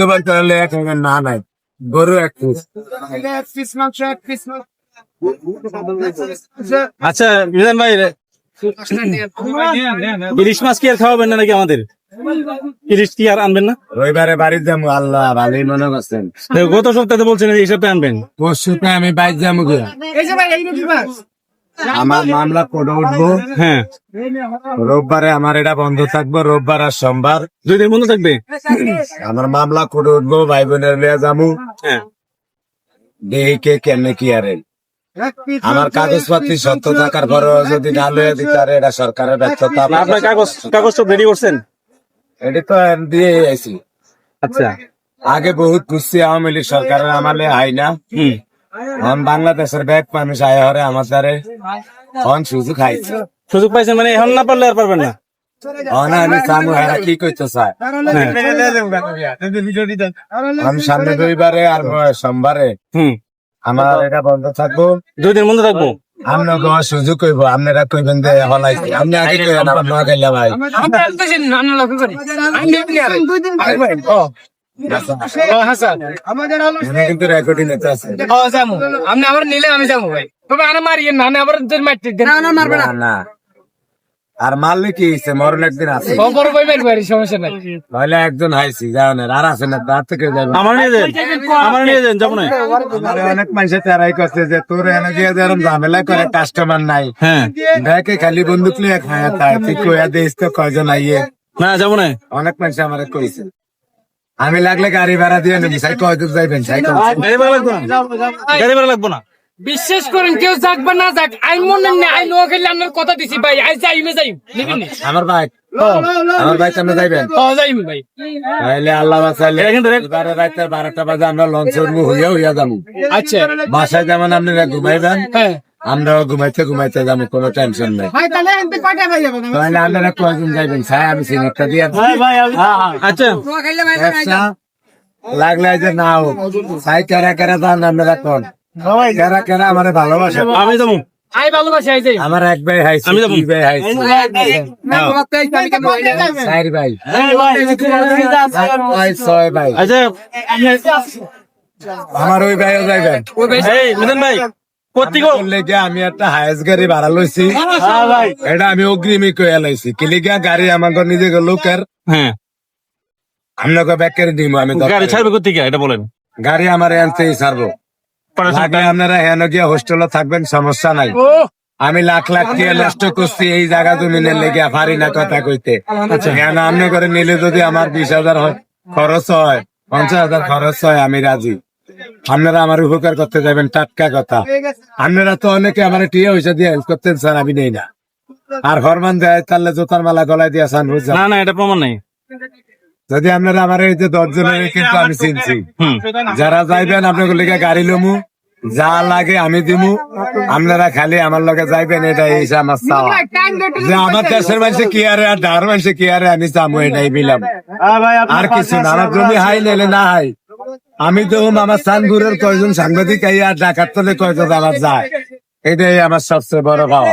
দুবার করলে এক হাজার না নাই। গরু এক পিস। আচ্ছা মিজান ভাই ইলিশ মাছ কি আর খাওয়াবেন না নাকি আমাদের? ইলিশ কি আর আনবেন না? রবিবারে বাড়িতে যাব আল্লাহ ভালোই মনে করছেন। তো গত সপ্তাহে বলছেন এই সপ্তাহে আনবেন। পরশুতে আমি বাইক যাব গিয়া। আমার মামলা কোর্টে উঠবো। হ্যাঁ। রোববারে আমার এটা বন্ধ থাকব রোববার আর সোমবার। দুই দিন বন্ধ থাকবে? আমার মামলা কোর্টে উঠবো ভাই বোনের লিয়ে যাব হ্যাঁ কে কেমনে কি আরে। আমার কাগজপত্র সত্য থাকার পরেও যদি না লয়ে দিতে এটা সরকারের ব্যর্থতা। আপনার কাগজ কাগজ সব রেডি করছেন? এটা তো দিয়ে আইছি। আচ্ছা। আগে বহুত খুশি আওয়ামী লীগ সরকারের আমালে হয় না। হুম। এখন বাংলাদেশের ব্যাগ মানুষ আয় হরে আমার দ্বারে। এখন সুযোগ খাইছে। সুযোগ পাইছেন মানে এখন না পারলে আর পারবেন না? আমি চামু হেরা কি করতে চায় আমি সামনে রবিবারে আর সোমবারে। হুম। আমার এটা বন্ধ থাকব। দুই দিন বন্ধ থাকব? আপনাকে সুযোগ কইব আপনারা কইবেন যে হলাইছি আপনি আগে কইবেন আমার নোয়া খাইলা ভাই। এখানে কিন্তু রেকর্ডিং এতে আছে। আপনি আমার নিলে আমি যাব ভাই। তবে আরে মারিয়ে না আমি আবার মারতে দেন। না মারবে না। না, না। আর মারলে কি হয়েছে? মরণ একদিন আছে। সমস্যা নাই। একজন হাইছি যাও না। আর আছে না তার থেকে যাবে আমার নিয়ে যান আমার নিয়ে যান যাব না। আমারে অনেক মানুষে তারাই করছে যে তোর এনে গিয়ে যেরকম ঝামেলা করে কাস্টমার নাই। হ্যাঁ। দেখে খালি বন্দুক লিয়ে খায় তাই তুই কইয়া দিস তো কয়জন আইয়ে। না যাব না। অনেক মানুষ আমারে কইছে। আমি লাগলে গাড়ি ভাড়া দিয়ে নেবি সাই কয়দূর যাইবেন সাই কম। গাড়ি ভাড়া লাগবো না? গাড়ি ভাড়া লাগবো না? বিশ্বাস করেন কেউ যাক বা না যাক আই মনে নেই আই নোয়া খেলে আপনার কথা দিছি ভাই আই যাই মে যাই নিবেন নি। আমার বাইক আমার বাইক সামনে যাইবেন? ও যাই ভাই। তাহলে আল্লাহ বাঁচাইলে এবারে রাতে বারোটা বাজে আমরা লঞ্চ উঠবো হইয়া হইয়া যাব। আচ্ছা। বাসায় যেমন আপনারা ঘুমাইবেন হ্যাঁ। আমরাও ঘুমাইতে ঘুমাইতে যাব কোনো টেনশন নেই তাহলে আপনারা কয়জন যাইবেন ছায় আমি সিনেটটা দিয়ে আচ্ছা লাগলে যে না হোক ছাই কেরা কেরা যান আপনারা কোন কেরা কেরা আমার ভালোবাসে আমি যাব আই ভালোবাসি আই যাই আমার এক ভাই হাইছে দুই ভাই হাইছে চার ভাই ভাই ছয় ভাই আচ্ছা আমার ওই ভাইও যাইবেন এই ভাই বললে কি আমি একটা হায়েস্ট গাড়ি ভাড়া লইছি এটা আমি অগ্রিমই কইয়া লাইছি কিলিগা গাড়ি আমাকে নিজে লোকের। হ্যাঁ। আপনাকে ব্যাক দিব আমি গাড়ি ছাড়বে কোথেকে এটা বলেন। গাড়ি আমার আনতেই ছাড়বো। আপনারা হেন গিয়ে হোস্টেলে থাকবেন সমস্যা নাই। আমি লাখ লাখ টাকা নষ্ট করছি এই জায়গা জমিনের লেগে পারি না কথা কইতে। আচ্ছা। হেন আপনি করে নিলে যদি আমার বিশ হাজার হয়- খরচ হয় পঞ্চাশ হাজার খরচ হয় আমি রাজি। আপনারা আমার উপকার করতে যাবেন টাটকা কথা। আপনারা তো অনেকে আমার টিয়া পয়সা দিয়ে হেল্প করতেন স্যার আমি নেই না। আর ফরমান দেয় তাহলে জোতার মালা গলায় দিয়ে আসান বুঝলাম না না এটা প্রমাণ নাই। যদি আপনারা আমার এই যে দশজনের কিন্তু আমি চিনছি। যারা যাইবেন আপনাদের লেগে গাড়ি লমু যা লাগে আমি দিমু। আপনারা খালি আমার লগে যাইবেন এটা এই যে আমার চাওয়া। যে আমার দেশের মানুষে কি আরে আর ধার মানুষে কি আরে আমি চামু এটাই বিলাম আর কিছু না আমার জমি হাই নেলে না হাই। আমি তো আমার সানগুরের কয়জন সাংবাদিক আইয়া ডাকাত তলে কয়জন আমার যায় এটাই আমার সবচেয়ে বড় পাওয়া